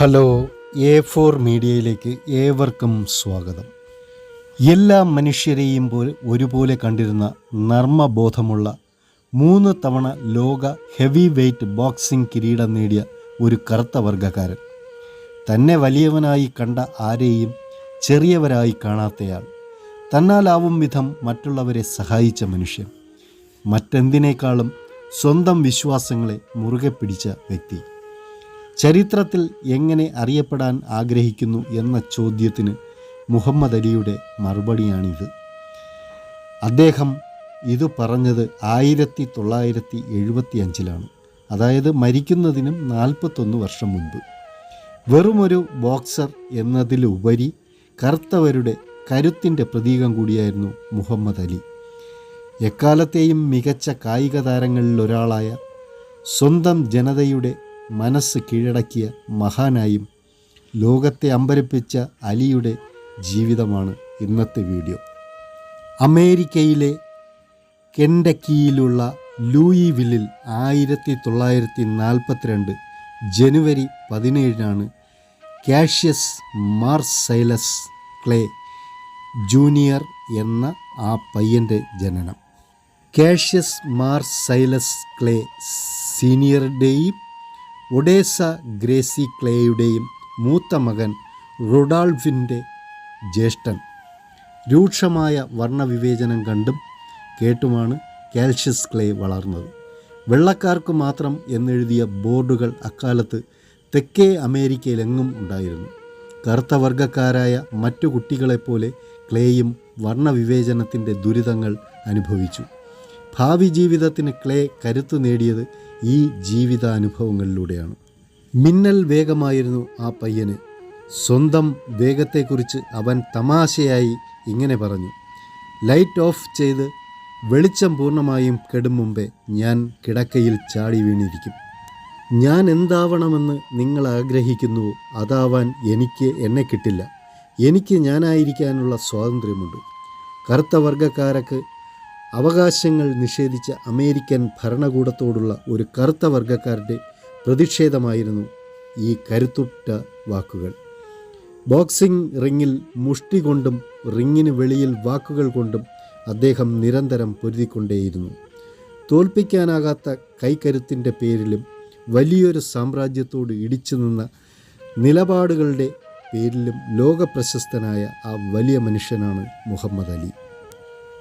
Hello A four മീഡിയയിലേക്ക് ഏവർക്കും സ്വാഗതം. എല്ലാ മനുഷ്യരെയും പോലെ ഒരുപോലെ കണ്ടിരുന്ന നർമ്മബോധമുള്ള മൂന്ന് തവണ ലോക ഹെവി വെയ്റ്റ് ബോക്സിംഗ് കിരീടം നേടിയ ഒരു കറുത്ത വർഗക്കാരൻ തന്നെ വലിയവനായി കണ്ട ആരെയും ചെറിയവരായി കാണാത്തയാൾ. തന്നാലാവും വിധം മറ്റുള്ളവരെ സഹായിച്ച മനുഷ്യൻ. മറ്റെന്തിനേക്കാളും സ്വന്തം വിശ്വാസങ്ങളെ മുറുകെ പിടിച്ച വ്യക്തി. ചരിത്രത്തിൽ എങ്ങനെ അറിയപ്പെടാൻ ആഗ്രഹിക്കുന്നു എന്ന ചോദ്യത്തിന് മുഹമ്മദ് അലിയുടെ മറുപടിയാണിത്. അദ്ദേഹം ഇത് പറഞ്ഞത് ആയിരത്തി തൊള്ളായിരത്തി എഴുപത്തി അഞ്ചിലാണ് അതായത് മരിക്കുന്നതിനും നാൽപ്പത്തൊന്ന് വർഷം മുൻപ്. വെറുമൊരു ബോക്സർ എന്നതിലുപരി കറുത്തവരുടെ കരുത്തിന്റെ പ്രതീകം കൂടിയായിരുന്നു മുഹമ്മദ് അലി. എക്കാലത്തെയും മികച്ച കായിക താരങ്ങളിലൊരാളായ സ്വന്തം ജനതയുടെ മനസ്സ് കീഴടക്കിയ മഹാനായും ലോകത്തെ അമ്പരപ്പിച്ച അലിയുടെ ജീവിതമാണ് ഇന്നത്തെ വീഡിയോ. അമേരിക്കയിലെ കെൻഡക്കിയിലുള്ള ലൂയി വില്ലിൽ ആയിരത്തി തൊള്ളായിരത്തി നാൽപ്പത്തിരണ്ട് ജനുവരി പതിനേഴിനാണ് കാഷ്യസ് മാർസൈലസ് ക്ലേ ജൂനിയർ എന്ന ആ പയ്യന്റെ ജനനം. കാഷ്യസ് മാർസൈലസ് ക്ലേ സീനിയറുടെയും ഒഡേസ ഗ്രേസി ക്ലേയുടെയും മൂത്ത മകൻ റൊഡാൾഫിന്റെ ജ്യേഷ്ഠൻ. രൂക്ഷമായ വർണവിവേചനം കണ്ടും കേട്ടുമാണ് കാൽഷ്യസ് ക്ലേ വളർന്നത്. വെള്ളക്കാർക്ക് മാത്രം എന്നെഴുതിയ ബോർഡുകൾ അക്കാലത്ത് തെക്കേ അമേരിക്കയിലെങ്ങും ഉണ്ടായിരുന്നു. കറുത്ത വർഗക്കാരായ മറ്റു കുട്ടികളെപ്പോലെ ക്ലേയും വർണവിവേചനത്തിന്റെ ദുരിതങ്ങൾ അനുഭവിച്ചു. ഭാവി ജീവിതത്തിന് ക്ലേ കരുത്തു നേടിയത് ഈ ജീവിതാനുഭവങ്ങളിലൂടെയാണ്. മിന്നൽ വേഗമായിരുന്നു ആ പയ്യന്. സ്വന്തം വേഗത്തെക്കുറിച്ച് അവൻ തമാശയായി ഇങ്ങനെ പറഞ്ഞു. ലൈറ്റ് ഓഫ് ചെയ്ത് വെളിച്ചം പൂർണമായും കെടും മുമ്പേ ഞാൻ കിടക്കയിൽ ചാടി വീണിരിക്കും. ഞാൻ എന്താവണമെന്ന് നിങ്ങൾ ആഗ്രഹിക്കുന്നുവോ അതാവാൻ എനിക്ക് എന്നെ കിട്ടില്ല. എനിക്ക് ഞാനായിരിക്കാനുള്ള സ്വാതന്ത്ര്യമുണ്ട്. കറുത്ത വർഗക്കാരക്ക് അവകാശങ്ങൾ നിഷേധിച്ച അമേരിക്കൻ ഭരണകൂടത്തോടുള്ള ഒരു കറുത്ത വർഗക്കാരുടെ പ്രതിഷേധമായിരുന്നു ഈ കരുത്തുറ്റ വാക്കുകൾ. ബോക്സിംഗ് റിങ്ങിൽ മുഷ്ടി കൊണ്ടും റിങ്ങിന് വെളിയിൽ വാക്കുകൾ കൊണ്ടും അദ്ദേഹം നിരന്തരം പൊരുതിക്കൊണ്ടേയിരുന്നു. തോൽപ്പിക്കാനാകാത്ത കൈക്കരുത്തിന്റെ പേരിലും വലിയൊരു സാമ്രാജ്യത്തോട് ഇടിച്ചു നിന്ന നിലപാടുകളുടെ പേരിലും ലോകപ്രശസ്തനായ ആ വലിയ മനുഷ്യനാണ് മുഹമ്മദ് അലി.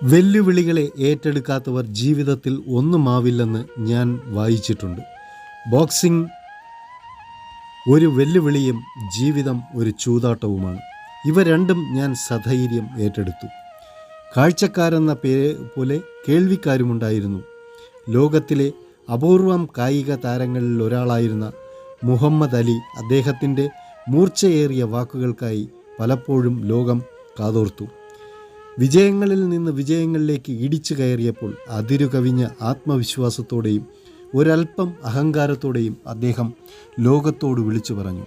വെല്ലുവിളികളെ ഏറ്റെടുക്കാത്തവർ ജീവിതത്തിൽ ഒന്നുമാവില്ലെന്ന് ഞാൻ വായിച്ചിട്ടുണ്ട്. ബോക്സിംഗ് ഒരു വെല്ലുവിളിയും ജീവിതം ഒരു ചൂതാട്ടവുമാണ്. ഇവ രണ്ടും ഞാൻ സധൈര്യം ഏറ്റെടുത്തു. കാഴ്ചക്കാരെന്ന പേര് പോലെ കേൾവിക്കാരുമുണ്ടായിരുന്നു. ലോകത്തിലെ അപൂർവം കായിക താരങ്ങളിൽ ഒരാളായിരുന്ന മുഹമ്മദ് അലി അദ്ദേഹത്തിന്റെ മൂർച്ചയേറിയ വാക്കുകൾക്കായി പലപ്പോഴും ലോകം കാതോർത്തു. വിജയങ്ങളിൽ നിന്ന് വിജയങ്ങളിലേക്ക് ഇടിച്ചു കയറിയപ്പോൾ അതിരു കവിഞ്ഞ ആത്മവിശ്വാസത്തോടെയും ഒരൽപ്പം അഹങ്കാരത്തോടെയും അദ്ദേഹം ലോകത്തോട് വിളിച്ചു പറഞ്ഞു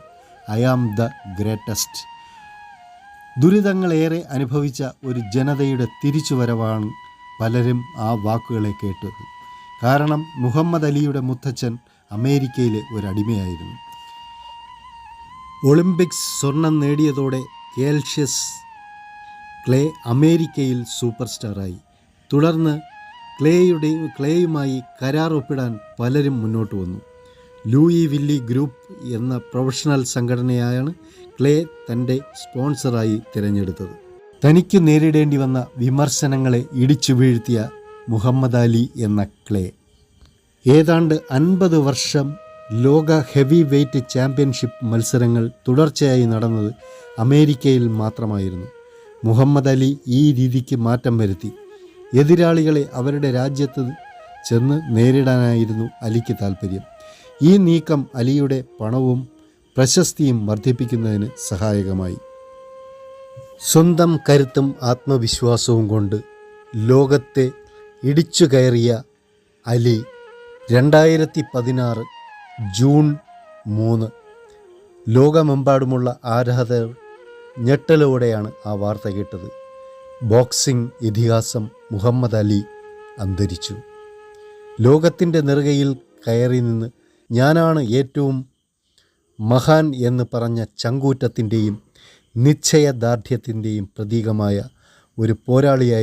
ഐ ആം ദ ഗ്രേറ്റസ്റ്റ് ദുരിതങ്ങളേറെ അനുഭവിച്ച ഒരു ജനതയുടെ തിരിച്ചുവരവാണ് പലരും ആ വാക്കുകളെ കേട്ടത്. കാരണം മുഹമ്മദ് അലിയുടെ മുത്തച്ഛൻ അമേരിക്കയിലെ ഒരു അടിമയായിരുന്നു. ഒളിമ്പിക്സ് സ്വർണം നേടിയതോടെ കേൽഷ്യസ് ക്ലേ അമേരിക്കയിൽ സൂപ്പർ സ്റ്റാറായി തുടർന്ന് ക്ലേയുടെ ക്ലേയുമായി കരാർ ഒപ്പിടാൻ പലരും മുന്നോട്ട് വന്നു. ലൂയി വില്ലി ഗ്രൂപ്പ് എന്ന പ്രൊഫഷണൽ സംഘടനയാണ് ക്ലേ തന്റെ സ്പോൺസറായി തിരഞ്ഞെടുത്തത്. തനിക്ക് നേരിടേണ്ടി വന്ന വിമർശനങ്ങളെ ഇടിച്ചു വീഴ്ത്തിയ മുഹമ്മദ് അലി എന്ന ക്ലേ. ഏതാണ്ട് അൻപത് വർഷം ലോക ഹെവി വെയ്റ്റ് ചാമ്പ്യൻഷിപ്പ് മത്സരങ്ങൾ തുടർച്ചയായി നടന്നത് അമേരിക്കയിൽ മാത്രമായിരുന്നു. മുഹമ്മദ് അലി ഈ രീതിക്ക് മാറ്റം വരുത്തി. എതിരാളികളെ അവരുടെ രാജ്യത്ത് ചെന്ന് നേരിടാനായിരുന്നു അലിക്ക് താൽപ്പര്യം ഈ നീക്കം അലിയുടെ പണവും പ്രശസ്തിയും വർദ്ധിപ്പിക്കുന്നതിന് സഹായകമായി. സ്വന്തം കരുത്തും ആത്മവിശ്വാസവും കൊണ്ട് ലോകത്തെ ഇടിച്ചു കയറിയ അലി രണ്ടായിരത്തി പതിനാറ് ജൂൺ മൂന്ന്. ലോകമെമ്പാടുമുള്ള ആരാധകർ ഞെട്ടലോടെയാണ് ആ വാർത്ത കേട്ടത്. ബോക്സിംഗ് ഇതിഹാസം മുഹമ്മദ് അലി അന്തരിച്ചു. ലോകത്തിന്റെ നെറുകയിൽ കയറി നിന്ന് ഞാനാണ് ഏറ്റവും മഹാൻ എന്ന് പറഞ്ഞ ചങ്കൂറ്റത്തിന്റെയും നിശ്ചയദാർഢ്യത്തിന്റെയും പ്രതീകമായ ഒരു പോരാളിയായി